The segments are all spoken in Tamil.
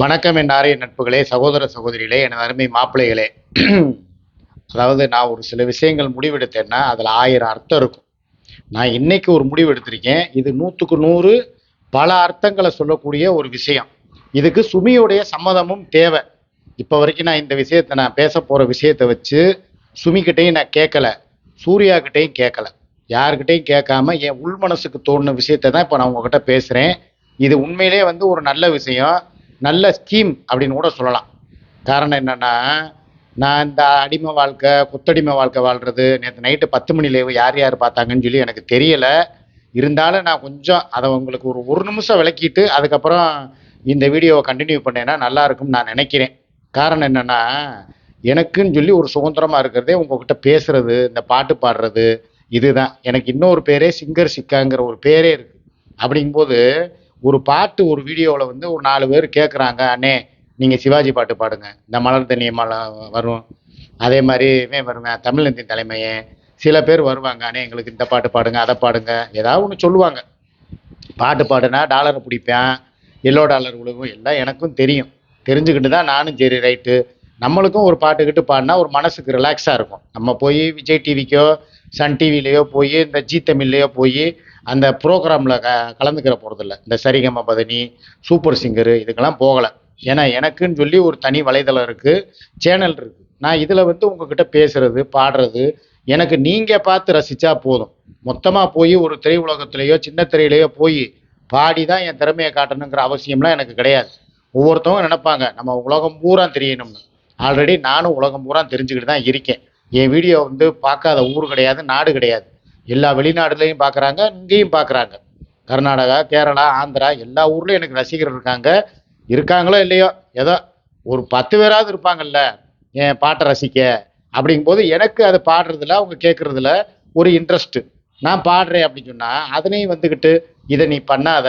வணக்கம் என் ஆரிய நட்புகளே சகோதர சகோதரிகளே எனது அருமை மாப்பிள்ளைகளே. அதாவது நான் ஒரு சில விஷயங்கள் முடிவெடுத்தேன்னா அதில் ஆயிரம் அர்த்தம் இருக்கும். நான் இன்னைக்கு ஒரு முடிவு எடுத்திருக்கேன். இது நூற்றுக்கு நூறு பல அர்த்தங்களை சொல்லக்கூடிய ஒரு விஷயம். இதுக்கு சுமியுடைய சம்மதமும் தேவை. இப்போ வரைக்கும் நான் இந்த விஷயத்தை நான் பேச போகிற விஷயத்தை வச்சு சுமிக்கிட்டையும் நான் கேட்கல சூர்யாக்கிட்டையும் கேட்கல யாருக்கிட்டையும் கேட்காம என் உள் மனசுக்கு தோணுன விஷயத்தை தான் இப்போ நான் உங்ககிட்ட பேசுகிறேன் இது உண்மையிலே வந்து ஒரு நல்ல விஷயம். நல்ல ஸ்கீம் அப்படின்னு கூட சொல்லலாம். காரணம் என்னென்னா நான் இந்த அடிமை வாழ்க்கை கொத்தடிமை வாழ்க்கை வாழ்றது நேற்று நைட்டு பத்து மணி யார் யார் பார்த்தாங்கன்னு சொல்லி எனக்கு தெரியலை. இருந்தாலும் நான் கொஞ்சம் அதை உங்களுக்கு ஒரு ஒரு நிமிஷம் விளக்கிட்டு அதுக்கப்புறம் இந்த வீடியோவை கண்டினியூ பண்ணேன்னா நல்லா இருக்கும்னு நான் நினைக்கிறேன். காரணம் என்னென்னா எனக்குன்னு சொல்லி ஒரு சுதந்திரமாக இருக்கிறதே உங்ககிட்ட பேசுறது இந்த பாட்டு பாடுறது இதுதான். எனக்கு இன்னொரு பேரே சிங்கர் சிக்காங்கிற ஒரு பேரே இருக்குது அப்படிங்கும்போது ஒரு பாட்டு ஒரு வீடியோவில் வந்து ஒரு நாலு பேர் கேட்குறாங்க அண்ணே நீங்கள் சிவாஜி பாட்டு பாடுங்க. இந்த மலர் தண்ணி மலை வரும். அதே மாதிரி இவன் வருவேன் தமிழ்நந்தின் தலைமையே. சில பேர் வருவாங்க அண்ணே எங்களுக்கு இந்த பாட்டு பாடுங்க அதை பாடுங்க. ஏதாவது ஒன்று சொல்லுவாங்க. பாட்டு பாடுனா டாலரை பிடிப்பேன். எல்லோ டாலர் உழுவும் எல்லாம் எனக்கும் தெரியும். தெரிஞ்சுக்கிட்டு தான் நானும் சரி ரைட்டு. நம்மளுக்கும் ஒரு பாட்டுக்கிட்டு பாடினா ஒரு மனசுக்கு ரிலாக்ஸாக இருக்கும். நம்ம போய் விஜய் டிவிக்கோ சன் டிவிலேயோ போய் இந்த ஜி தமிழ்லையோ போய் அந்த ப்ரோக்ராமில் க கலந்துக்கிற போகிறதில்ல இந்த சரிகம பதனி சூப்பர் சிங்கரு இதுக்கெல்லாம் போகலை. ஏன்னா எனக்குன்னு சொல்லி ஒரு தனி வலைதளம் இருக்குது சேனல் இருக்குது நான் இதில் வந்து உங்ககிட்ட பேசுகிறது பாடுறது எனக்கு நீங்கள் பார்த்து ரசித்தா போதும். மொத்தமாக போய் ஒரு திரையுலகத்திலேயோ சின்ன திரையிலையோ போய் பாடி தான் என் திறமையை காட்டணுங்கிற அவசியம்லாம் எனக்கு கிடையாது. ஒவ்வொருத்தவங்க நினைப்பாங்க நம்ம உலகம் பூரா தெரியணும்னு. ஆல்ரெடி நானும் உலகம் பூரா தெரிஞ்சுக்கிட்டு தான் இருக்கேன். என் வீடியோ வந்து பார்க்காத ஊர் கிடையாது நாடு கிடையாது. எல்லா வெளிநாடுலையும் பார்க்குறாங்க இங்கேயும் பார்க்குறாங்க கர்நாடகா கேரளா ஆந்திரா எல்லா ஊர்லேயும் எனக்கு ரசிகர் இருக்காங்க. இருக்காங்களோ இல்லையோ? ஏதோ ஒரு பத்து பேராவது இருப்பாங்கல்ல என் பாட்டை ரசிக்க? அப்படிங்கும்போது எனக்கு அது பாடுறதுல அவங்க கேட்குறதுல ஒரு இன்ட்ரெஸ்ட்டு நான் பாடுறேன் அப்படின்னு சொன்னால் அதனையும் வந்துக்கிட்டு இதை நீ பண்ணாத.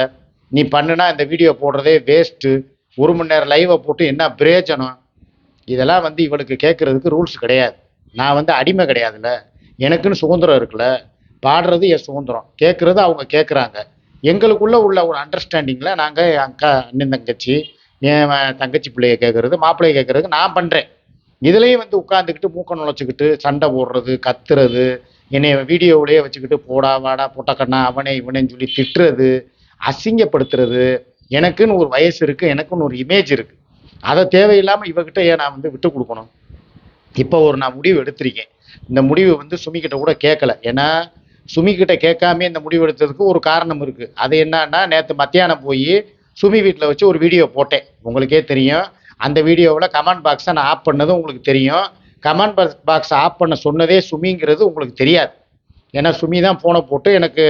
நீ பண்ணுனா இந்த வீடியோ போடுறதே வேஸ்ட்டு ஒரு மணி நேரம் லைவை போட்டு என்ன பிரயோஜனம்? இதெல்லாம் வந்து இவளுக்கு கேட்குறதுக்கு ரூல்ஸ் கிடையாது. நான் வந்து அடிமை கிடையாதுல்ல. எனக்குன்னு சுதந்திரம் இருக்குல்ல. பாடுறது என் சுதந்திரம். கேட்குறது அவங்க கேட்குறாங்க எங்களுக்குள்ள உள்ள ஒரு அண்டர்ஸ்டாண்டிங்கில் நாங்கள் அக்கா அண்ணன் தங்கச்சி என் தங்கச்சி பிள்ளைய கேட்குறது மாப்பிள்ளைய கேட்குறதுக்கு நான் பண்ணுறேன் இதுலேயும் வந்து உட்காந்துக்கிட்டு மூக்க நுழைச்சிக்கிட்டு சண்டை போடுறது கத்துறது என்னை வீடியோவிலேயே வச்சுக்கிட்டு போடா வாடா பொட்டக்கண்ணா அவனே இவனேன்னு சொல்லி திட்டுறது அசிங்கப்படுத்துறது எனக்குன்னு ஒரு வயசு இருக்குது எனக்குன்னு ஒரு இமேஜ் இருக்குது அதை தேவையில்லாமல் இவகிட்ட ஏன் நான் வந்து விட்டு கொடுக்கணும்? இப்போ ஒரு நான் முடிவு எடுத்திருக்கேன். இந்த முடிவு வந்து சுமிக்கிட்ட கூட கேட்கல ஏன்னா சுமி கிட்ட கேட்காம இந்த முடிவு எடுத்ததுக்கு ஒரு காரணம் இருக்குது அது என்னன்னா நேற்று மத்தியானம் போய் சுமி வீட்டில் வச்சு ஒரு வீடியோ போட்டேன். உங்களுக்கே தெரியும். அந்த வீடியோவில் கமெண்ட் பாக்ஸை நான் ஆஃப் பண்ணது உங்களுக்கு தெரியும். கமெண்ட் பாக்ஸ் ஆஃப் பண்ண சொன்னதே சுமிங்கிறது உங்களுக்கு தெரியாது. ஏன்னா சுமி தான் ஃபோனை போட்டு எனக்கு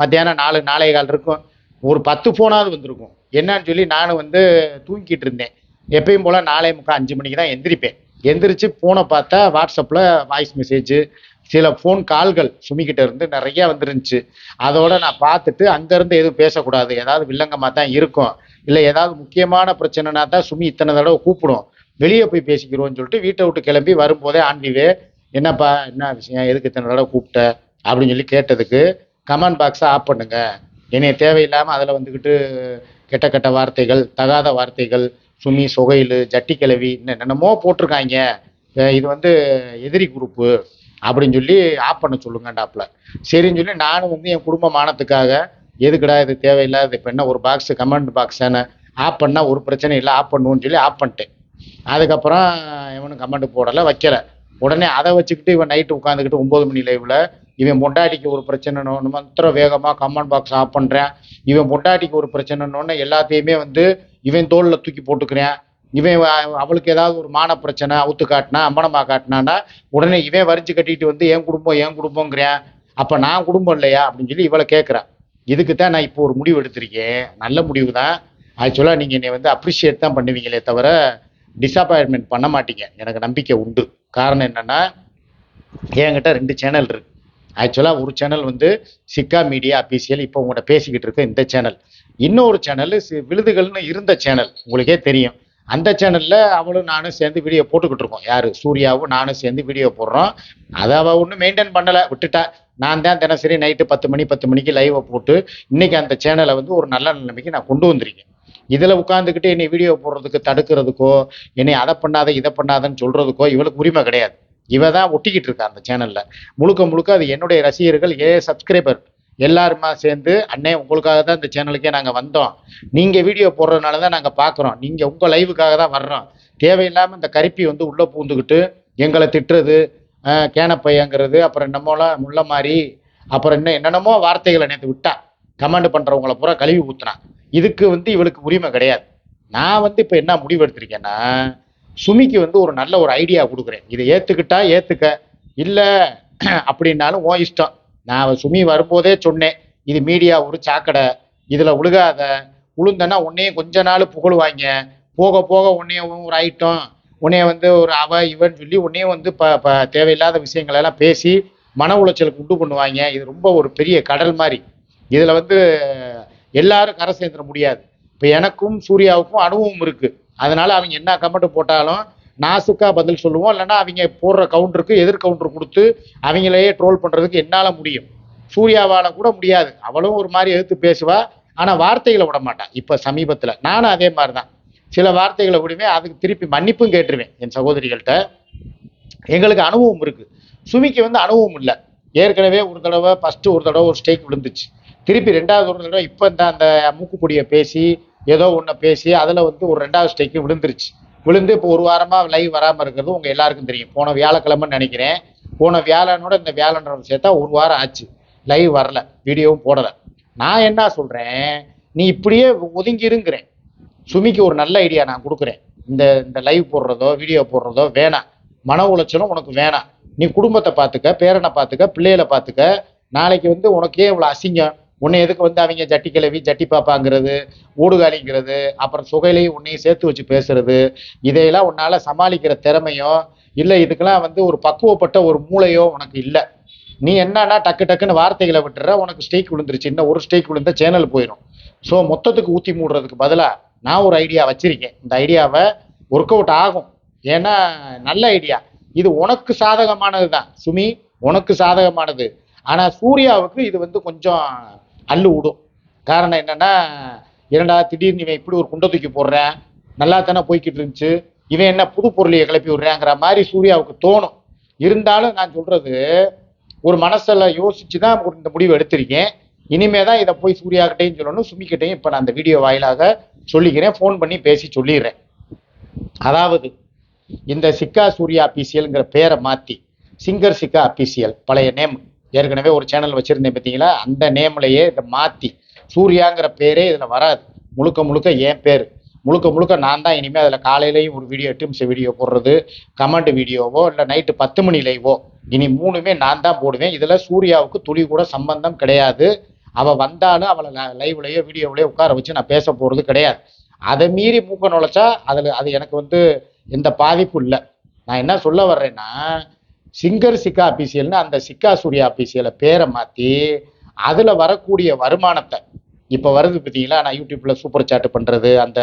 மத்தியானம் நாலு நாளே கால் இருக்கும். ஒரு பத்து ஃபோனாவது வந்திருக்கும். என்னன்னு சொல்லி நான் வந்து தூங்கிட்டு இருந்தேன். எப்பயும் போல் நாலே முக்கால் அஞ்சு மணிக்கு தான் எந்திரிப்பேன். எந்திரிச்சு ஃபோனை பார்த்தா வாட்ஸ்அப்பில் வாய்ஸ் மெசேஜ் சில ஃபோன் கால்கள் சுமிக்கிட்ட இருந்து நிறைய வந்துருந்துச்சு. அதோட நான் பார்த்துட்டு அங்கேருந்து எதுவும் பேசக்கூடாது. ஏதாவது வில்லங்கமாக தான் இருக்கும். இல்லை ஏதாவது முக்கியமான பிரச்சனைனா தான் சுமி இத்தனை தடவை கூப்பிடும். வெளியே போய் பேசிக்கிறோம்னு சொல்லிட்டு வீட்டை விட்டு கிளம்பி வரும்போதே ஆண்டிவே என்னப்பா என்ன விஷயம்? எதுக்கு இத்தனை தடவை கூப்பிட்ட? அப்படின்னு சொல்லி கேட்டதுக்கு கமெண்ட் பாக்ஸை ஆஃப் பண்ணுங்க. என்னைய தேவையில்லாமல் அதில் வந்துக்கிட்டு கெட்ட கெட்ட வார்த்தைகள் தகாத வார்த்தைகள் சுமி சொகையில் ஜட்டி கிளவி என்னென்னமோ போட்டிருக்காங்க. இது வந்து எதிரி குரூப்பு அப்படின்னு சொல்லி ஆஃப் பண்ண சொல்லுங்கண்டாப்புல சரின்னு சொல்லி நானும் வந்து என் குடும்ப மானத்துக்காக எதுக்குடா இது தேவையில்லாத இப்போ என்ன ஒரு பாக்ஸு கமெண்ட் பாக்ஸ் தானே? ஆஃப் பண்ணால் ஒரு பிரச்சனை இல்லை ஆஃப் பண்ணுவோன்னு சொல்லி ஆஃப் பண்ணிட்டேன். அதுக்கப்புறம் இவனும் கமெண்ட் போடலை வைக்கல. உடனே அதை வச்சுக்கிட்டு இவன் நைட்டு உட்காந்துக்கிட்டு ஒம்பது மணி லைவில் இவன் பொண்டாட்டிக்கு ஒரு பிரச்சனைன்னு மாத்திரம் வேகமாக கமெண்ட் பாக்ஸ் ஆஃப் பண்ணுறேன் இவன் பொண்டாட்டிக்கு ஒரு பிரச்சனைன்னு எல்லாத்தையுமே வந்து இவன் தோளில் தூக்கி போட்டுக்கிறேன். இவன் அவளுக்கு ஏதாவது ஒரு மான பிரச்சனை அவுத்து காட்டினா அம்மனமா காட்டினான்னா உடனே இவன் வரிஞ்சு கட்டிட்டு வந்து என் குடும்பம் என் குடும்பங்கிறேன் அப்போ நான் குடும்பம் இல்லையா? அப்படின்னு சொல்லி இவளை கேட்குறான் இதுக்கு தான் நான் இப்போ ஒரு முடிவு எடுத்திருக்கேன். நல்ல முடிவு தான். ஆக்சுவலாக நீங்கள் என்னை வந்து அப்ரிஷியேட் தான் பண்ணுவீங்களே தவிர டிசப்பாயின்மெண்ட் பண்ண மாட்டீங்க. எனக்கு நம்பிக்கை உண்டு. காரணம் என்னன்னா என்கிட்ட ரெண்டு சேனல் இருக்கு. ஆக்சுவலாக ஒரு சேனல் வந்து சிக்கா மீடியா அபிஷியல். இப்போ உங்கள்கிட்ட பேசிக்கிட்டு இருக்க இந்த சேனல். இன்னொரு சேனல் விழுதுகள்னு இருந்த சேனல். உங்களுக்கே தெரியும். அந்த சேனலில் அவளும் நானும் சேர்ந்து வீடியோ போட்டுக்கிட்டு இருக்கோம். யார்? சூர்யாவும் நானும் சேர்ந்து வீடியோ போடுறோம். அதை அவள் ஒன்றும் மெயின்டைன் பண்ணலை. விட்டுட்டா. நான் தான் தினசரி நைட்டு பத்து மணி பத்து மணிக்கு லைவை போட்டு இன்னைக்கு அந்த சேனலை வந்து ஒரு நல்ல நிலைமைக்கு நான் கொண்டு வந்திருக்கேன். இதில் உட்காந்துக்கிட்டு என்னை வீடியோ போடுறதுக்கு தடுக்கிறதுக்கோ என்னை அதை பண்ணாத இதை பண்ணாதன்னு சொல்கிறதுக்கோ இவளுக்கு உரிமை கிடையாது. இவ தான் ஒட்டிக்கிட்டு இருக்கா அந்த சேனலில் முழுக்க முழுக்க அது என்னுடைய ரசிகர்கள் ஏ சப்ஸ்கிரைபர் எல்லாருமா சேர்ந்து அண்ணே உங்களுக்காக தான் இந்த சேனலுக்கே நாங்கள் வந்தோம். நீங்கள் வீடியோ போடுறதுனால தான் நாங்கள் பார்க்குறோம் நீங்கள் உங்கள் லைவுக்காக தான் வர்றோம். தேவையில்லாமல் இந்த கருப்பி வந்து உள்ளே பூந்துக்கிட்டு எங்களை திட்டுறது கேனப்பையங்கிறது அப்புறம் என்னமோலாம் முள்ள மாதிரி அப்புறம் இன்னும் என்னென்னமோ வார்த்தைகளை நேற்று விட்டா கமெண்ட் பண்ணுறவங்கள பூரா கழுவி ஊற்றுனான் இதுக்கு வந்து இவளுக்கு உரிமை கிடையாது. நான் வந்து இப்போ என்ன முடிவு எடுத்திருக்கேன்னா சுமிக்கு வந்து ஒரு நல்ல ஒரு ஐடியா கொடுக்குறேன். இதை ஏற்றுக்கிட்டா ஏற்றுக்க இல்லை அப்படின்னாலும் ஓ இஷ்டம். நான் சுமி வரும்போதே சொன்னேன் இது மீடியா ஒரு சாக்கடை இதில் உழுகாத உளுந்தனா உன்னையும் கொஞ்ச நாள் புகழுவாங்க. போக போக உன்னையும் ஒரு ஐட்டம் உன்னைய வந்து ஒரு அவ இவன் சொல்லி உன்னையும் வந்து ப ப தேவையில்லாத விஷயங்களெல்லாம் பேசி மன உளைச்சலுக்கு உண்டு பண்ணுவாங்க. இது ரொம்ப ஒரு பெரிய கடல் மாதிரி. இதில் வந்து எல்லாரும் கரை சேர்ந்துட முடியாது. இப்போ எனக்கும் சூர்யாவுக்கும் அனுபவம் இருக்குது அதனால் அவங்க என்ன கமெண்ட் போட்டாலும் நாசுக்காக பதில் சொல்லுவோம். இல்லைனா அவங்க போடுற கவுண்டருக்கு எதிர் கவுண்டர் கொடுத்து அவங்களையே ட்ரோல் பண்ணுறதுக்கு என்னால் முடியும். சூர்யாவால் கூட முடியாது. அவளும் ஒரு மாதிரி எதிர்த்து பேசுவா. ஆனால் வார்த்தைகளை விட மாட்டான் இப்போ சமீபத்தில் நானும் அதே மாதிரி தான் சில வார்த்தைகளை விடுவேன். அதுக்கு திருப்பி மன்னிப்பும் கேட்டுருவேன் என் சகோதரிகள்கிட்ட. எங்களுக்கு அனுபவம் இருக்குது சுமிக்கு வந்து அனுபவம் இல்லை. ஏற்கனவே ஒரு தடவை ஃபஸ்ட்டு ஒரு தடவை ஒரு ஸ்டேக் விழுந்துச்சு. திருப்பி ரெண்டாவது ஒரு தடவை இப்போ இந்த அந்த மூக்குப்பொடியை பேசி ஏதோ ஒன்றை பேசி அதில் வந்து ஒரு ரெண்டாவது ஸ்டேக்கு விழுந்துருச்சு. விழுந்து இப்போ ஒரு வாரமாக லைவ் வராமல் இருக்கிறது உங்கள் எல்லாருக்கும் தெரியும். போன வியாழக்கிழமைன்னு நினைக்கிறேன். போன வியாழனோட இந்த வியாழன்ற சேர்த்தா ஒரு வாரம் ஆச்சு. லைவ் வரல. வீடியோவும் போடலை. நான் என்ன சொல்கிறேன் நீ இப்படியே ஒதுங்கிருங்கிறேன். சுமிக்கு ஒரு நல்ல ஐடியா நான் கொடுக்குறேன். இந்த இந்த லைவ் போடுறதோ வீடியோ போடுறதோ வேணாம். மன உளைச்சலும் உனக்கு வேணாம். நீ குடும்பத்தை பார்த்துக்க பேரனை பார்த்துக்க பிள்ளைகளை பார்த்துக்க. நாளைக்கு வந்து உனக்கே இவ்வளோ அசிங்கம். உன்னை எதுக்கு வந்து அவங்க ஜட்டி கிளவி ஜட்டி பாப்பாங்கிறது ஊடுகாலிங்கிறது அப்புறம் சுகையிலையும் உன்னையும் சேர்த்து வச்சு பேசுறது இதையெல்லாம் உன்னால் சமாளிக்கிற திறமையோ இல்லை இதுக்கெல்லாம் வந்து ஒரு பக்குவப்பட்ட ஒரு மூளையோ உனக்கு இல்லை. நீ என்னன்னா டக்கு டக்குன்னு வார்த்தைகளை விட்டுற உனக்கு ஸ்டேக் விழுந்துருச்சு. இன்னும் ஒரு ஸ்டேக் விழுந்தா சேனல் போயிடும் ஸோ மொத்தத்துக்கு ஊற்றி மூடுறதுக்கு பதிலாக நான் ஒரு ஐடியா வச்சிருக்கேன். இந்த ஐடியாவை ஒர்க் அவுட் ஆகும். ஏன்னா நல்ல ஐடியா இது உனக்கு சாதகமானது தான் சுமி உனக்கு சாதகமானது. ஆனால் சூர்யாவுக்கு இது வந்து கொஞ்சம் அள்ளு விடும். காரணம் என்னன்னா இரண்டா திடீர்னு இவன் இப்படி ஒரு குண்டை தூக்கி போடுறேன் நல்லா தானே போய்கிட்டு இருந்துச்சு? இவன் என்ன புது பொருளையை கிளப்பி விடுறாங்கிற மாதிரி சூர்யாவுக்கு தோணும். இருந்தாலும் நான் சொல்றது ஒரு மனசில் யோசிச்சு தான் இந்த முடிவு எடுத்திருக்கேன். இனிமே தான் இதை போய் சூர்யாக்கிட்டையும் சொல்லணும் சுமிக்கிட்டையும் இப்போ நான் அந்த வீடியோ வாயிலாக சொல்லிக்கிறேன். ஃபோன் பண்ணி பேசி சொல்லிடுறேன். அதாவது இந்த சிக்கா சூர்யா அபிசியல்ங்கிற பேரை மாற்றி சிங்கர் சிக்கா அபிசியல் பழைய நேம் ஏற்கனவே ஒரு சேனல் வச்சுருந்தேன் பார்த்தீங்களா? அந்த நேம்லையே இதை மாற்றி சூர்யாங்கிற பேரே இதில் வராது. முழுக்க முழுக்க என் பேர். முழுக்க முழுக்க நான் தான் இனிமேல் அதில் காலையிலையும் ஒரு வீடியோ எட்டு நிமிஷம் வீடியோ போடுறது கமெண்ட் வீடியோவோ இல்லை நைட்டு பத்து மணி லைவோ இனி மூணுமே நான் தான் போடுவேன். இதில் சூர்யாவுக்கு துளி கூட சம்பந்தம் கிடையாது. அவள் வந்தாலும் அவளை லைவ்லையோ வீடியோவிலையோ உட்கார வச்சு நான் பேச போகிறது கிடையாது. அதை மீறி மூக்க நுழைச்சா அதில் அது எனக்கு வந்து எந்த பாதிப்பும் இல்லை. நான் என்ன சொல்ல வர்றேன்னா சிங்கர் சிக்கா அபிசியல்னு அந்த சிக்கா சூர்யா அபிசியலை பேரை மாற்றி அதில் வரக்கூடிய வருமானத்தை இப்போ வருது பார்த்தீங்களா நான் யூடியூப்பில் சூப்பர் சாட்டு பண்ணுறது அந்த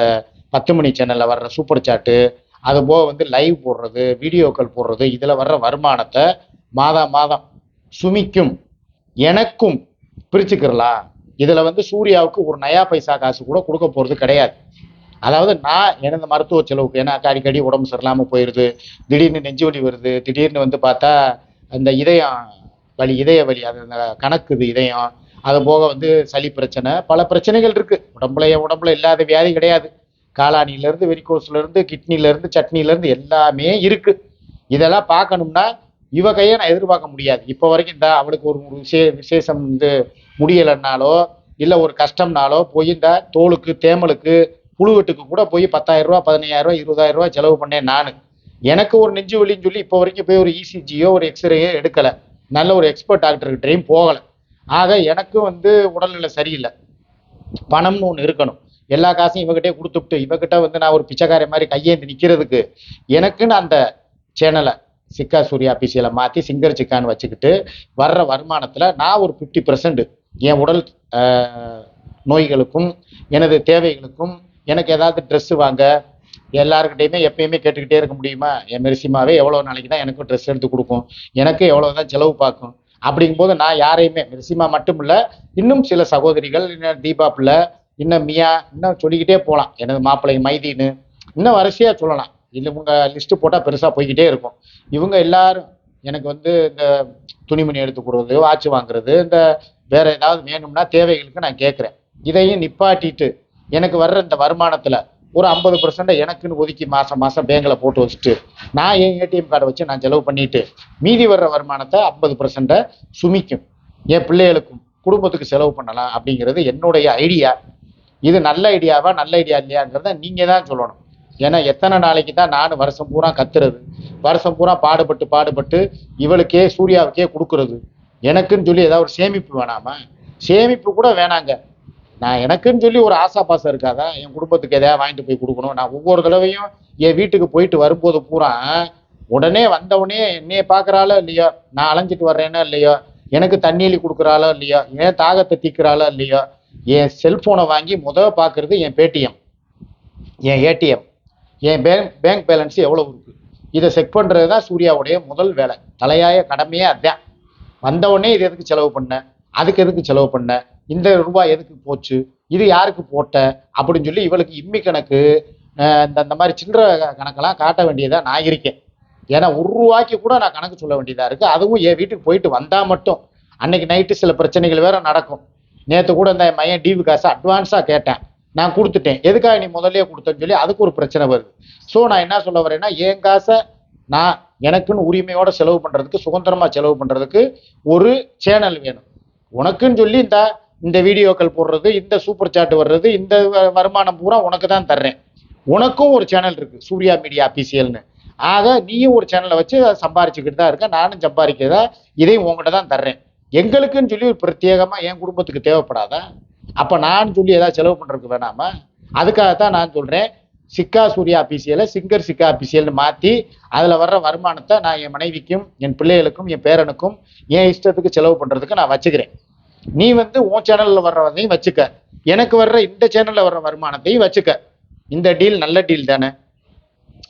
பத்து மணி சேனலில் வர்ற சூப்பர் சாட்டு அது போக வந்து லைவ் போடுறது வீடியோக்கள் போடுறது இதில் வர்ற வருமானத்தை மாதா மாதம் சுமிக்கும் எனக்கும் பிரிச்சுக்கிறலாம். இதில் வந்து சூர்யாவுக்கு ஒரு நயா பைசா காசு கூட கொடுக்க போகிறது கிடையாது. அதாவது நான் எனது மருத்துவ செலவுக்கு ஏன்னா அடிக்கடி உடம்பு சரியில்லாமல் போயிடுது திடீர்னு நெஞ்சு வலி வருது திடீர்னு வந்து பார்த்தா அந்த இதயம் வலி இதய வலி அது அந்த கணக்குது இதயம் அது போக வந்து சளி பிரச்சனை பல பிரச்சனைகள் இருக்குது உடம்புல என் உடம்புல இல்லாத வியாதி கிடையாது. காலானிலேருந்து வெறிக்கோஸ்லேருந்து கிட்னிலேருந்து சட்னிலேருந்து எல்லாமே இருக்குது இதெல்லாம் பார்க்கணும்னா இவ கையை நான் எதிர்பார்க்க முடியாது. இப்போ வரைக்கும் இந்த அவளுக்கு ஒரு ஒரு விசே விசேஷம் வந்து முடியலைன்னாலோ இல்லை ஒரு கஷ்டம்னாலோ போய் இந்த தோலுக்கு தேமலுக்கு புழுவெட்டுக்கு கூட போய் பத்தாயிரம் ரூபா பதினையாயிரம் ரூபா இருபதாயிரம் ரூபா செலவு பண்ணேன் நான். எனக்கு ஒரு நெஞ்சு வலின்னு சொல்லி இப்போ வரைக்கும் போய் ஒரு இசிஜியோ ஒரு எக்ஸ்ரேயோ எடுக்கலை. நல்ல ஒரு எக்ஸ்பர்ட் டாக்டர்கிட்டையும் போகலை. ஆக எனக்கும் வந்து உடல்நிலை சரியில்லை. பணம்னு ஒன்று இருக்கணும். எல்லா காசையும் இவகிட்டே கொடுத்துட்டு இவகிட்ட வந்து நான் ஒரு பிச்சைக்காரி மாதிரி கையேந்து நிற்கிறதுக்கு எனக்குன்னு அந்த சேனலை சிக்கா சூர்யா பிசியில் மாற்றி சிங்கர் சிக்கான்னு வச்சுக்கிட்டு வர்ற வருமானத்தில் நான் ஒரு ஃபிஃப்டி பர்சன்ட் என் உடல் நோய்களுக்கும் எனது தேவைகளுக்கும் எனக்கு ஏதாவது ட்ரெஸ்ஸு வாங்க. எல்லாருக்கிட்டையுமே எப்பயுமே கேட்டுக்கிட்டே இருக்க முடியுமா? என் மெரிசிமாவே எவ்வளோ நாளைக்கு தான் எனக்கும் ட்ரெஸ் எடுத்து கொடுக்கும். எனக்கு எவ்வளோ தான் செலவு பார்க்கும். அப்படிங்கும்போது நான் யாரையுமே மெரிசிமா மட்டும் இல்லை இன்னும் சில சகோதரிகள் இன்னும் தீபா பிள்ளை இன்னும் மியா இன்னும் சொல்லிக்கிட்டே போகலாம் எனது மாப்பிள்ளை மைதின்னு இன்னும் வரிசையாக சொல்லலாம். இல்லை இவங்க லிஸ்ட்டு போட்டால் பெருசாக போய்கிட்டே இருக்கும். இவங்க எல்லாரும் எனக்கு வந்து இந்த துணிமணி எடுத்து கொடுறது வாட்ச் வாங்குறது இந்த வேற ஏதாவது வேணும்னா தேவைகளுக்கு நான் கேட்குறேன். இதையும் நிப்பாட்டிட்டு எனக்கு வர்ற இந்த வருமானத்தில் ஒரு ஐம்பது பர்சன்ட் எனக்குன்னு ஒதுக்கி மாதம் மாதம் பேங்கில் போட்டு வச்சுட்டு நான் என் ஏடிஎம் கார்டை வச்சு நான் செலவு பண்ணிட்டு மீதி வர்ற வருமானத்தை ஐம்பது பர்சன்ட்டை சுமிக்கும். என் பிள்ளைகளுக்கும் குடும்பத்துக்கு செலவு பண்ணலாம் அப்படிங்கிறது என்னுடைய ஐடியா இது நல்ல ஐடியாவா நல்ல ஐடியா இல்லையாங்கிறத நீங்கள் தான் சொல்லணும். ஏன்னா எத்தனை நாளைக்கு தான் நான் வருஷம் பூரா கத்துறது? வருஷம் பூரா பாடுபட்டு பாடுபட்டு இவளுக்கே சூர்யாவுக்கே கொடுக்கறது? எனக்குன்னு சொல்லி ஏதாவது ஒரு சேமிப்பு வேணாமா? சேமிப்பு கூட வேணாங்க. நான் எனக்குன்னு சொல்லி ஒரு ஆசா பாசம் இருக்காதா? என் குடும்பத்துக்கு எதையாவது வாங்கிட்டு போய் கொடுக்கணும்? நான் ஒவ்வொரு தடவையும் என் வீட்டுக்கு போயிட்டு வரும்போது பூரா உடனே வந்தவுடனே என்னைய பார்க்குறாளோ இல்லையோ? நான் அலைஞ்சிட்டு வர்றேனோ இல்லையோ? எனக்கு தண்ணீலி கொடுக்குறாளோ இல்லையோ? ஏன் தாகத்தை தீக்குறாளோ இல்லையோ? என் செல்ஃபோனை வாங்கி முதல் பார்க்குறது என் பேடிஎம். என் ஏடிஎம். என் பேங்க் பேங்க் பேலன்ஸ் எவ்வளோ இருக்குது இதை செக் பண்ணுறது தான் சூர்யாவுடைய முதல் வேலை. தலையாய கடமையே அதான். வந்தவுடனே இது எதுக்கு செலவு பண்ண? அதுக்கு எதுக்கு செலவு பண்ண? இந்த ரூபாய் எதுக்கு போச்சு? இது யாருக்கு போட்ட? அப்படின்னு சொல்லி இவளுக்கு இம்மி கணக்கு இந்த இந்த மாதிரி சில்லற கணக்கெல்லாம் காட்ட வேண்டியதாக நான் இருக்கேன். ஏன்னா ஒரு ரூபாய்க்கு கூட நான் கணக்கு சொல்ல வேண்டியதாக இருக்குது அதுவும் என் வீட்டுக்கு போயிட்டு வந்தால் மட்டும். அன்னைக்கு நைட்டு சில பிரச்சனைகள் வேற நடக்கும். நேற்று கூட இந்த என் மையன் டிவி காசு அட்வான்ஸாக கேட்டேன். நான் கொடுத்துட்டேன். எதுக்காக நீ முதல்ல கொடுத்தேன்னு சொல்லி அதுக்கு ஒரு பிரச்சனை வருது. ஸோ நான் என்ன சொல்ல வரேன்னா என் காசை நான் எனக்குன்னு உரிமையோட செலவு பண்ணுறதுக்கு சுதந்திரமாக செலவு பண்ணுறதுக்கு ஒரு சேனல் வேணும். உனக்குன்னு சொல்லி இந்த இந்த வீடியோக்கள் போடுறது இந்த சூப்பர் சாட் வர்றது இந்த வருமானம் பூரா உனக்கு தான் தர்றேன். உனக்கும் ஒரு சேனல் இருக்கு சூர்யா மீடியா அபிஷியல்னு ஆக நீயும் ஒரு சேனலை வச்சு அதை சம்பாரிச்சுக்கிட்டு தான் இருக்க நானும் சம்பாதிக்கிறதா இதையும் உங்ககிட்ட தான் தர்றேன். எங்களுக்குன்னு சொல்லி ஒரு பிரத்யேகமா என் குடும்பத்துக்கு தேவைப்படாதா அப்ப நான் சொல்லி ஏதாவது செலவு பண்றதுக்கு வேணாமா? அதுக்காகத்தான் நான் சொல்றேன். சிக்கா சூர்யா அபிசியலை சிங்கர் சிக்கா அபிசியல்னு மாத்தி அதுல வர்ற வருமானத்தை நான் என் மனைவிக்கும் என் பிள்ளைகளுக்கும் என் பேரனுக்கும் என் இஷ்டத்துக்கு செலவு பண்றதுக்கு நான் வச்சுக்கிறேன். நீ வந்து உன் சேனல்ல வர்றதையும் வச்சுக்க. எனக்கு வர்ற இந்த சேனல்ல வர்ற வருமானத்தையும் வச்சுக்க. இந்த டீல் நல்ல டீல் தானே.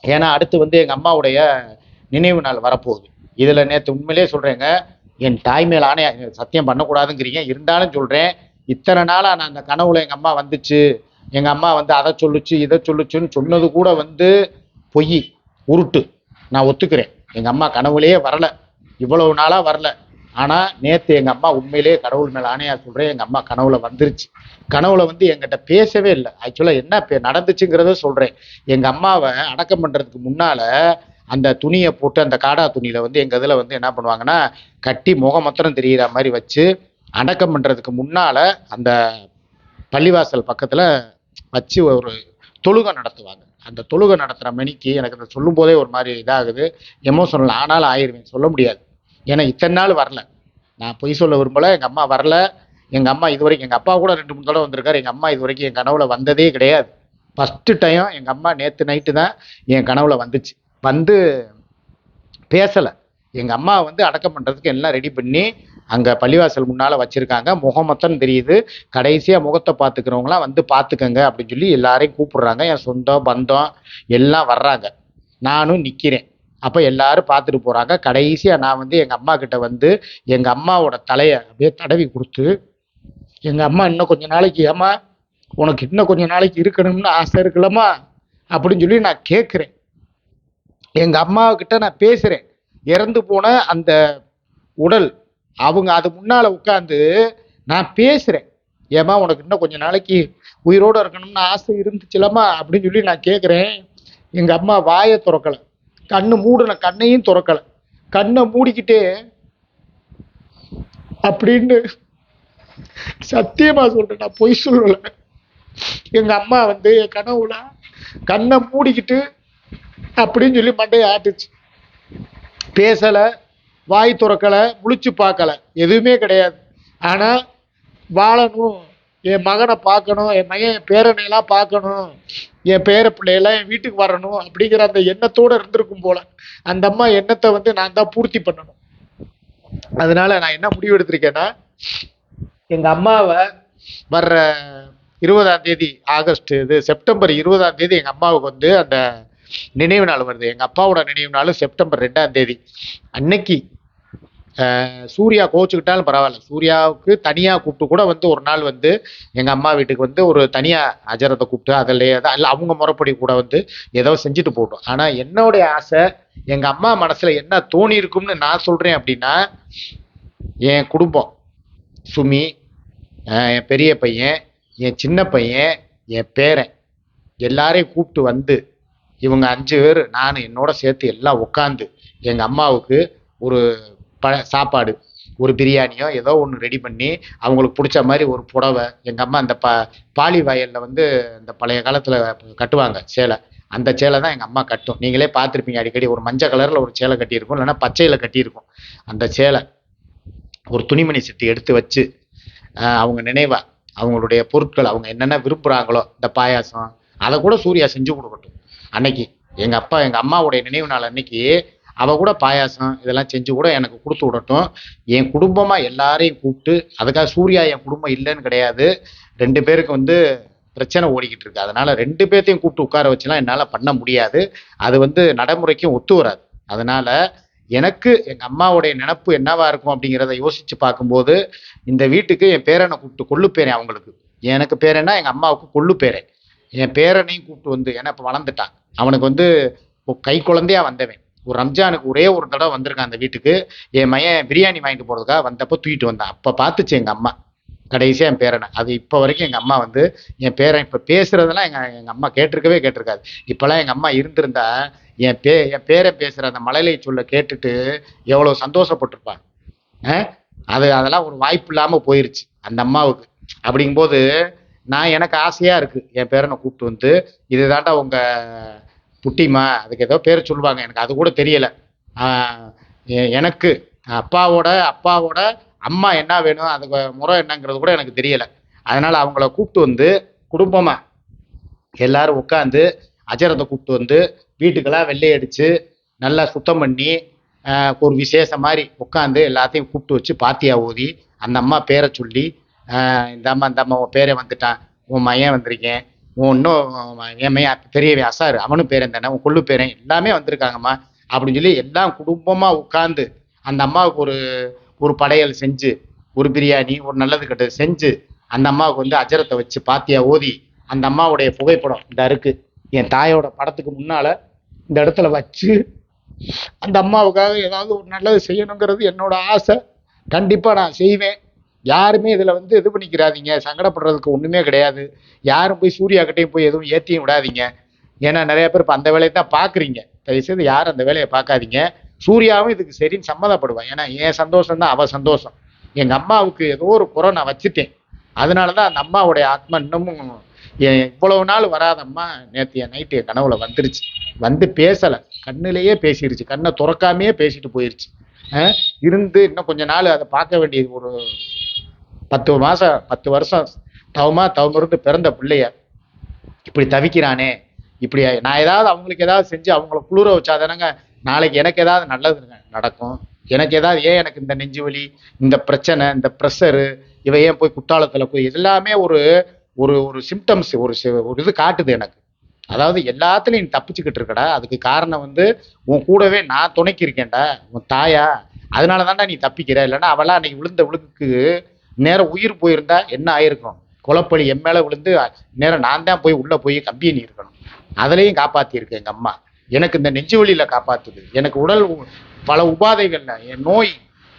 ஏன்னா அடுத்து வந்து எங்க அம்மாவுடைய நினைவு நாள் வரப்போகுது. இதுல நேத்து உண்மையிலே சொல்றேங்க என் தாய் மேல் ஆணையா சத்தியம் பண்ணக்கூடாதுங்கிறீங்க. இருந்தாலும் சொல்றேன் இத்தனை நாளா நான் அந்த கனவுல எங்க அம்மா வந்துச்சு. எங்க அம்மா வந்து அதை சொல்லுச்சு இதை சொல்லுச்சுன்னு சொன்னது கூட வந்து பொய் உருட்டு. நான் ஒத்துக்கிறேன். எங்க அம்மா கனவுலேயே வரல. இவ்வளவு நாளா வரல. ஆனா நேத்து எங்க அம்மா உண்மையிலேயே கடவுள் மேல ஆணையா சொல்றேன் எங்க அம்மா கனவுல வந்துருச்சு. கனவுல வந்து எங்கிட்ட பேசவே இல்லை. ஆக்சுவலா என்ன பே- நடந்துச்சுங்கிறத சொல்றேன். எங்க அம்மாவை அடக்கம் பண்றதுக்கு முன்னால அந்த துணியை போட்டு அந்த காடா துணியில வந்து எங்க இதுல வந்து என்ன பண்ணுவாங்கன்னா கட்டி முகம் மாத்திரம் தெரியிற மாதிரி வச்சு அடக்கம் பண்றதுக்கு முன்னால அந்த பள்ளிவாசல் பக்கத்துல வச்சு ஒரு தொழுகை நடத்துவாங்க. அந்த தொழுகை நடத்துற மணிக்கு எனக்கு அதை சொல்லும் போதே ஒரு மாதிரி இதாகுது. எமோஷனல் ஆனாலும் ஆயிருவேன். சொல்ல முடியாது. ஏன்னா இத்தனை நாள் வரல. நான் பொய் சொல்ல விரும்பல. எங்கள் அம்மா வரல. எங்கள் அம்மா இது வரைக்கும் எங்கள் அப்பா கூட ரெண்டு மூணு தடவை வந்திருக்காரு. எங்கள் அம்மா இது வரைக்கும் என் கனவுல வந்ததே கிடையாது. ஃபஸ்ட்டு டைம் எங்கள் அம்மா நேற்று நைட்டு தான் என் கனவுல வந்துச்சு. வந்து பேசலை. எங்கள் அம்மா வந்து அடக்கம் பண்ணுறதுக்கு எல்லாம் ரெடி பண்ணி அங்கே பள்ளிவாசல் முன்னால் வச்சுருக்காங்க. முகமத்தம் தெரியுது. கடைசியாக முகத்தை பார்த்துக்கிறவங்களாம் வந்து பார்த்துக்கோங்க அப்படின்னு சொல்லி எல்லாரையும் கூப்பிடுறாங்க. என் சொந்தம் பந்தம் எல்லாம் வர்றாங்க. நானும் நிற்கிறேன் அப்போ எல்லாரும் பார்த்துட்டு போகிறாங்க கடைசியாக நான் வந்து எங்கள் அம்மா கிட்ட வந்து எங்கள் அம்மாவோட தலையை அப்படியே தடவி கொடுத்து எங்கள் அம்மா இன்னும் கொஞ்ச நாளைக்கு ஏமா உனக்கு இன்னும் கொஞ்ச நாளைக்கு இருக்கணும்னு ஆசை இருக்கலம்மா அப்படின்னு சொல்லி நான் கேட்குறேன் எங்கள் அம்மாவுக்கிட்ட நான் பேசுகிறேன் இறந்து போன அந்த உடல் அவங்க அது முன்னால் உட்காந்து நான் பேசுகிறேன் ஏம்மா உனக்கு இன்னும் கொஞ்ச நாளைக்கு உயிரோடு இருக்கணும்னு ஆசை இருந்துச்சுலம்மா அப்படின்னு சொல்லி நான் கேட்குறேன் எங்கள் அம்மா வாயை திறக்கலை. கண்ணு மூடின கண்ணையும் திறக்கலை. கண்ணை மூடிக்கிட்டே அப்படின்னு சத்தியமா சொல்றேன் நான் பொய் சொல்லல. எங்க அம்மா வந்து என் கனவுல கண்ணை மூடிக்கிட்டு அப்படின்னு சொல்லி மண்டையை ஆட்டுச்சு. பேசல வாய் துறக்கலை முழிச்சு பார்க்கல. எதுவுமே கிடையாது. ஆனா வாழணும். என் மகனை பார்க்கணும் என் மகன் என் பேரனையெல்லாம் பார்க்கணும் என் பேர பிள்ளையெல்லாம் என் வீட்டுக்கு வரணும் அப்படிங்கிற அந்த எண்ணத்தோடு இருந்திருக்கும் போல. அந்த அம்மா எண்ணத்தை வந்து நான் தான் பூர்த்தி பண்ணணும். அதனால நான் என்ன முடிவு எடுத்திருக்கேன்னா எங்கள் அம்மாவை வர்ற இருபதாம் தேதி ஆகஸ்ட் இது செப்டம்பர் இருபதாம் தேதி எங்கள் அம்மாவுக்கு வந்து அந்த நினைவு நாள் வருது. எங்கள் அப்பாவோட நினைவு நாள் செப்டம்பர் ரெண்டாம் தேதி. அன்னைக்கு சூர்யா கோச்சுக்கிட்டாலும் பரவாயில்ல. சூர்யாவுக்கு தனியாக கூப்பிட்டு கூட வந்து ஒரு நாள் வந்து எங்கள் அம்மா வீட்டுக்கு வந்து ஒரு தனியாக அஜரத்தை கூப்பிட்டு அதில் தான் இல்லை அவங்க முறைப்படி கூட வந்து ஏதோ செஞ்சுட்டு போட்டோம். ஆனால் என்னுடைய ஆசை எங்கள் அம்மா மனசில் என்ன தோணி இருக்கும்னு நான் சொல்கிறேன் அப்படின்னா என் குடும்பம் சுமி என் பெரிய பையன் என் சின்ன பையன் என் பேரன் எல்லாரையும் கூப்பிட்டு வந்து இவங்க அஞ்சு பேர் நான் என்னோட சேர்த்து எல்லாம் உட்காந்து எங்கள் அம்மாவுக்கு ஒரு ப சாப்பாடு. ஒரு பிரியாணியோ ஏதோ ஒன்று ரெடி பண்ணி அவங்களுக்கு பிடிச்ச மாதிரி ஒரு புடவை எங்கள் அம்மா அந்த ப பாலி வயலில் வந்து இந்த பழைய காலத்தில் கட்டுவாங்க சேலை. அந்த சேலை தான் எங்கள் அம்மா கட்டும். நீங்களே பார்த்துருப்பீங்க அடிக்கடி. ஒரு மஞ்சள் கலரில் ஒரு சேலை கட்டியிருக்கும் இல்லைன்னா பச்சையில் கட்டியிருக்கும். அந்த சேலை. ஒரு துணிமணி செட்டு எடுத்து வச்சு அவங்க நினைவா அவங்களுடைய பொருட்கள் அவங்க என்னென்ன விரும்புகிறாங்களோ இந்த பாயாசம் அதை கூட சூர்யா செஞ்சு கொடுக்கட்டும். அன்னைக்கு எங்கள் அப்பா எங்கள் அம்மாவுடைய நினைவு நாள் அன்னைக்கு அவள் கூட பாயாசம் இதெல்லாம் செஞ்சு கூட எனக்கு கொடுத்து விடட்டும். என் குடும்பமாக எல்லாரையும் கூப்பிட்டு அதுக்காக சூர்யா என் குடும்பம் இல்லைன்னு கிடையாது. ரெண்டு பேருக்கு வந்து பிரச்சனை ஓடிக்கிட்டு இருக்கு. அதனால ரெண்டு பேர்த்தையும் கூப்பிட்டு உட்கார வச்சுலாம் என்னால் பண்ண முடியாது. அது வந்து நடைமுறைக்கும் ஒத்து வராது. அதனால எனக்கு எங்கள் அம்மாவுடைய நினப்பு என்னவா இருக்கும் அப்படிங்கிறத யோசிச்சு பார்க்கும்போது இந்த வீட்டுக்கு என் பேரனை கூப்பிட்டு கொள்ளு பேரன் அவங்களுக்கு. எனக்கு பேரன்னா எங்கள் அம்மாவுக்கு கொள்ளு பேரன். என் பேரனையும் கூப்பிட்டு வந்து ஏன்னா இப்போ வளர்ந்துட்டான். அவனுக்கு வந்து கை குழந்தையா வந்தவன். ஒரு ரம்ஜானுக்கு ஒரே ஒரு தடவை வந்திருக்கான் அந்த வீட்டுக்கு. என் மையன் பிரியாணி வாங்கிட்டு போகிறதுக்காக வந்தப்போ தூக்கிட்டு வந்தேன். அப்போ பார்த்துச்சு எங்கள் அம்மா. கடைசியாக என் பேரனை. அது இப்போ வரைக்கும் எங்கள் அம்மா வந்து என் பேரன் இப்போ பேசுகிறதெல்லாம் எங்கள் எங்கள் அம்மா கேட்டிருக்கவே கேட்டிருக்காது. இப்போல்லாம் எங்கள் அம்மா இருந்திருந்தா என் பே என் பேரன் பேசுகிற அந்த மழலை சொல்ல கேட்டுட்டு எவ்வளோ சந்தோஷப்பட்டிருப்பான். அது அதெல்லாம் ஒரு வாய்ப்பு இல்லாமல் போயிருச்சு அந்த அம்மாவுக்கு. அப்படிங்கும்போது நான் எனக்கு ஆசையாக இருக்குது என் பேரனை கூப்பிட்டு வந்து இதுதாண்டா உங்கள் புட்டிமா அதுக்கு ஏதோ பேர் சொல்லுவாங்க. எனக்கு அது கூட தெரியலை. எனக்கு அப்பாவோட அப்பாவோட அம்மா என்ன வேணும் அதுக்கு முறை என்னங்கிறது கூட எனக்கு தெரியலை. அதனால் அவங்கள கூப்பிட்டு வந்து குடும்பமாக எல்லாரும் உட்காந்து அஜரத்தை கூப்பிட்டு வந்து வீட்டுக்கெல்லாம் வெள்ளை அடித்து நல்லா சுத்தம் பண்ணி ஒரு விசேஷம் மாதிரி உட்காந்து எல்லாத்தையும் கூப்பிட்டு வச்சு பாத்தியா ஊதி அந்த அம்மா பேரை சொல்லி இந்த அம்மா இந்த அம்மா உன் பேரை வந்துட்டான் உன் மையன் வந்திருக்கேன் இன்னும் என் பெரிய பெரியவன் அசாரு அவனும் பேரன் தானே உன் கொள்ளு பேரன் எல்லாமே வந்திருக்காங்கம்மா. அப்படின்னு சொல்லி எல்லாம் குடும்பமாக உட்காந்து அந்த அம்மாவுக்கு ஒரு ஒரு படையல் செஞ்சு ஒரு பிரியாணி ஒரு நல்லது கெட்டது செஞ்சு அந்த அம்மாவுக்கு வந்து அஜரத்தை வச்சு பாத்தியா ஓதி அந்த அம்மாவுடைய புகைப்படம் இந்த இருக்கு என் தாயோட படத்துக்கு முன்னால இந்த இடத்துல வச்சு அந்த அம்மாவுக்காக ஏதாவது ஒரு நல்லது செய்யணுங்கிறது என்னோட ஆசை. கண்டிப்பாக நான் செய்வேன். யாருமே இதில் வந்து இது பண்ணிக்கிறாதீங்க சங்கடப்படுறதுக்கு ஒன்றுமே கிடையாது. யாரும் போய் சூர்யாக்கிட்டையும் போய் எதுவும் ஏற்றியும் விடாதீங்க. ஏன்னா நிறைய பேர் இப்போ அந்த வேலையை தான் பார்க்குறீங்க தயவுசெய்து யாரும் அந்த வேலையை பார்க்காதீங்க. சூர்யாவும் இதுக்கு சரின்னு சம்மதப்படுவான் ஏன்னா என் சந்தோஷம் தான் அவள் சந்தோஷம். எங்கள் அம்மாவுக்கு ஏதோ ஒரு குறை நான் வச்சுட்டேன். அதனால தான் அந்த அம்மாவுடைய ஆத்மா இன்னமும் என் இவ்வளவு நாள் வராத அம்மா நேற்று என் நைட்டு என் கனவுல வந்துருச்சு. வந்து பேசலை. கண்ணிலேயே பேசிருச்சு. கண்ணை துறக்காமையே பேசிட்டு போயிருச்சு. இருந்து இன்னும் கொஞ்ச நாள் அதை பார்க்க வேண்டியது ஒரு பத்து மாதம் பத்து வருஷம் தவமா தவமிருந்து பிறந்த பிள்ளைய இப்படி தவிக்கிறானே இப்படி நான் ஏதாவது அவங்களுக்கு ஏதாவது செஞ்சு அவங்கள குளிர வச்சாதானங்க நாளைக்கு எனக்கு ஏதாவது நல்லது நடக்கும். எனக்கு ஏதாவது ஏன் எனக்கு இந்த நெஞ்சு வலி இந்த பிரச்சனை இந்த ப்ரெஷரு இவ ஏன் போய் குற்றாலத்தில் போய் எல்லாமே ஒரு ஒரு ஒரு சிம்டம்ஸ் ஒரு ஒரு இது காட்டுது எனக்கு. அதாவது எல்லாத்துலையும் நீ தப்பிச்சுக்கிட்டு இருக்கடா அதுக்கு காரணம் வந்து உன் கூடவே நான் துணைக்கு இருக்கேன்டா உன் தாயா அதனால தான்டா நீ தப்பிக்கிற இல்லைன்னா அவளாம் அன்னைக்கு விழுந்த விழுக்கு நேரம் உயிர் போயிருந்தா என்ன ஆயிருக்கும்? குளப்பழி என் மேலே விழுந்து நேரம் நான் தான் போய் உள்ளே போய் கம்பியை நீ இருக்கணும். அதுலயும் எங்கள் அம்மா. எனக்கு இந்த நெஞ்சு வழியில் காப்பாற்றுது எனக்கு உடல் பல உபாதைகள்ல என் நோய்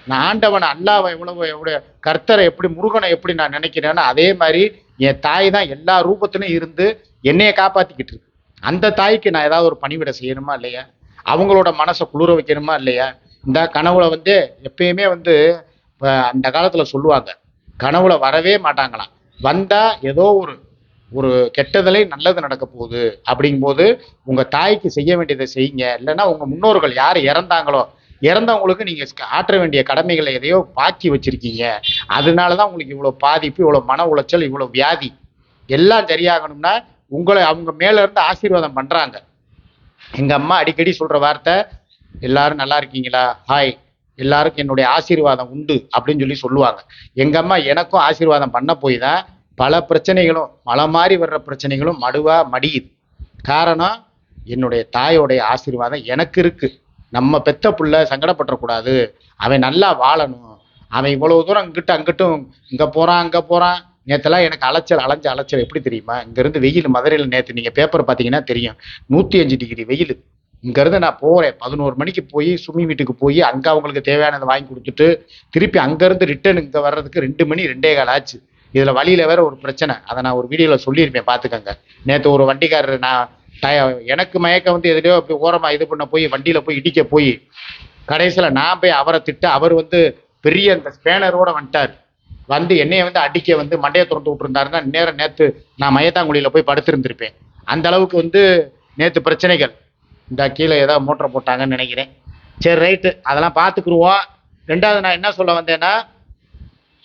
நான் ஆண்டவனை அல்லாவை எவ்வளவு எவ்வளோ கர்த்தரை எப்படி முருகனை எப்படி நான் நினைக்கிறேன்னு அதே மாதிரி என் தாய் தான் எல்லா ரூபத்திலும் இருந்து என்னைய காப்பாற்றிக்கிட்டு இருக்கு. அந்த தாய்க்கு நான் ஏதாவது ஒரு பணிவிட செய்யணுமா இல்லையா? அவங்களோட மனசை குளிர வைக்கணுமா இல்லையா? இந்த கனவுல வந்து எப்பயுமே வந்து அந்த காலத்தில் சொல்லுவாங்க கனவுல வரவே மாட்டாங்களாம். வந்தா ஏதோ ஒரு ஒரு கெட்டதிலே நல்லது நடக்க போகுது அப்படிங்கும்போது உங்க தாய்க்கு செய்ய வேண்டியதை செய்யுங்க. இல்லைன்னா உங்க முன்னோர்கள் யார் இறந்தாங்களோ இறந்தவங்களுக்கு நீங்கள் ஆற்ற வேண்டிய கடமைகளை எதையோ பாக்கி வச்சிருக்கீங்க. அதனாலதான் உங்களுக்கு இவ்வளோ பாதிப்பு இவ்வளோ மன உளைச்சல் இவ்வளோ வியாதி. எல்லாம் சரியாகணும்னா உங்களை அவங்க மேலேருந்து ஆசீர்வாதம் பண்ணுறாங்க எங்கள் அம்மா அடிக்கடி சொல்கிற வார்த்தை எல்லாரும் நல்லா இருக்கீங்களா? ஹாய் எல்லாருக்கும் என்னுடைய ஆசீர்வாதம் உண்டு அப்படின்னு சொல்லி சொல்லுவாங்க. எங்கள் அம்மா எனக்கும் ஆசீர்வாதம் பண்ண போய் தான் பல பிரச்சனைகளும் மலை மாறி வர்ற பிரச்சனைகளும் மடுவா மடியுது. காரணம் என்னுடைய தாயோடைய ஆசீர்வாதம் எனக்கு இருக்குது நம்ம பெத்த புள்ள சங்கடப்பட்டுறக்கூடாது. அவன் நல்லா வாழணும். அவன் இவ்வளோ தூரம் இங்கிட்டு அங்கிட்டும் இங்கே போகிறான் அங்கே போகிறான் நேற்றுலாம் எனக்கு அலைச்சல் அலைஞ்ச அலைச்சல் எப்படி தெரியுமா? இங்கேருந்து வெயில் மதுரையில் நேற்று நீங்கள் பேப்பர் பார்த்தீங்கன்னா தெரியும். நூற்றி அஞ்சு டிகிரி வெயில். இங்கேருந்து நான் போகிறேன் பதினோரு மணிக்கு போய் சுமி வீட்டுக்கு போய் அங்கே அவங்களுக்கு தேவையானதை வாங்கி கொடுத்துட்டு திருப்பி அங்கேருந்து ரிட்டர்ன் இங்கே வர்றதுக்கு ரெண்டு மணி ரெண்டே கால் ஆச்சு. இதில் வழியில் வேற ஒரு பிரச்சனை. அதை நான் ஒரு வீடியோவில் சொல்லியிருப்பேன் பார்த்துக்கங்க. நேற்று ஒரு வண்டிக்காரர் நான் டய எனக்கு மயக்கம் வந்து எதுலையோ அப்படி ஓரமாக இது பண்ண போய் வண்டியில் போய் இடிக்க போய் கடைசியில் நான் போய் அவரை திட்ட அவர் வந்து பெரிய அந்த ஸ்பேனரோட வந்துட்டார். வந்து என்னைய வந்து அடிக்க வந்து மண்டையை திறந்து விட்டுருந்தாருன்னா நேரம் நேற்று நான் மயத்தாங்குழியில் போய் படுத்திருந்திருப்பேன். அந்த அளவுக்கு வந்து நேற்று பிரச்சனைகள். இந்த கீழே ஏதோ மோட்டரை போட்டாங்கன்னு நினைக்கிறேன். சரி ரைட்டு அதெல்லாம் பார்த்துக்குருவோம். ரெண்டாவது நான் என்ன சொல்ல வந்தேன்னா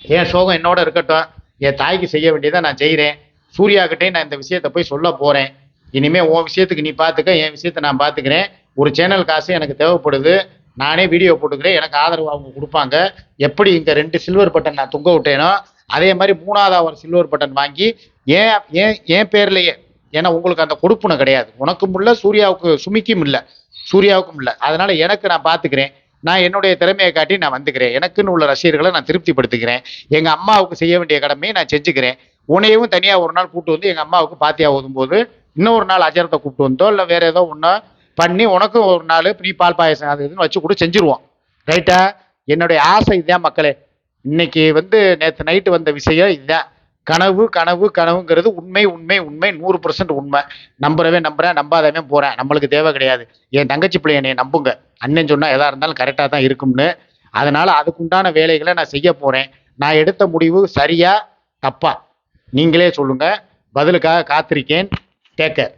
என் சோகம் என்னோட இருக்கட்டும். என் தாய்க்கு செய்ய வேண்டியதை நான் செய்கிறேன் சூர்யாக்கிட்டே நான் இந்த விஷயத்த போய் சொல்ல போகிறேன் இனிமேல் உன் விஷயத்துக்கு நீ பார்த்துக்க என் விஷயத்த நான் பார்த்துக்கிறேன். ஒரு சேனல் காசு எனக்கு தேவைப்படுது. நானே வீடியோ போட்டுக்கிறேன். எனக்கு ஆதரவு அவங்க கொடுப்பாங்க. எப்படி இந்த ரெண்டு சில்வர் பட்டன் நான் தொங்க விட்டேனோ அதே மாதிரி மூணாவது ஒரு சில்வர் பட்டன் வாங்கி ஏன் ஏன் என் பேர்லேயே ஏன்னா உங்களுக்கு அந்த கொடுப்புணம் கிடையாது. உனக்கும் இல்லை சூர்யாவுக்கு சுமிக்கும் இல்லை. சூர்யாவுக்கும் இல்லை. அதனால எனக்கு நான் பார்த்துக்கிறேன் நான் என்னுடைய திறமையை காட்டி நான் வந்துக்கிறேன். எனக்குன்னு உள்ள ரசிகர்களை நான் திருப்திப்படுத்திக்கிறேன். எங்கள் அம்மாவுக்கு செய்ய வேண்டிய கடமையை நான் செஞ்சுக்கிறேன். உனையவும் தனியாக ஒரு நாள் கூப்பிட்டு வந்து எங்கள் அம்மாவுக்கு பாத்தியா ஓதும்போது இன்னொரு நாள் அஜரத்தை கூப்பிட்டு வந்தோ இல்லை வேற ஏதோ ஒன்று பண்ணி உனக்கும் ஒரு நாள் நீ பால் பாயசம் அது இதுன்னு வச்சு கூட செஞ்சுருவோம். ரைட்டா என்னுடைய ஆசை இதுதான் மக்களே. இன்னைக்கு வந்து நேற்று நைட்டு வந்த விஷயம் இதுதான் கனவு கனவு கனவுங்கிறது உண்மை உண்மை உண்மை நூறு பர்சன்ட் உண்மை. நம்புறவே நம்புறேன் நம்பாதவன் போறேன். நம்மளுக்கு தேவை கிடையாது. என் தங்கச்சி பிள்ளை என்னை நம்புங்க. அண்ணன் சொன்னா எதா இருந்தாலும் கரெக்டாக தான் இருக்கும்னு. அதனால அதுக்குண்டான வேலைகளை நான் செய்ய போறேன். நான் எடுத்த முடிவு சரியா தப்பா? நீங்களே சொல்லுங்க. பதிலுக்காக காத்திருக்கேன். டேக்கர்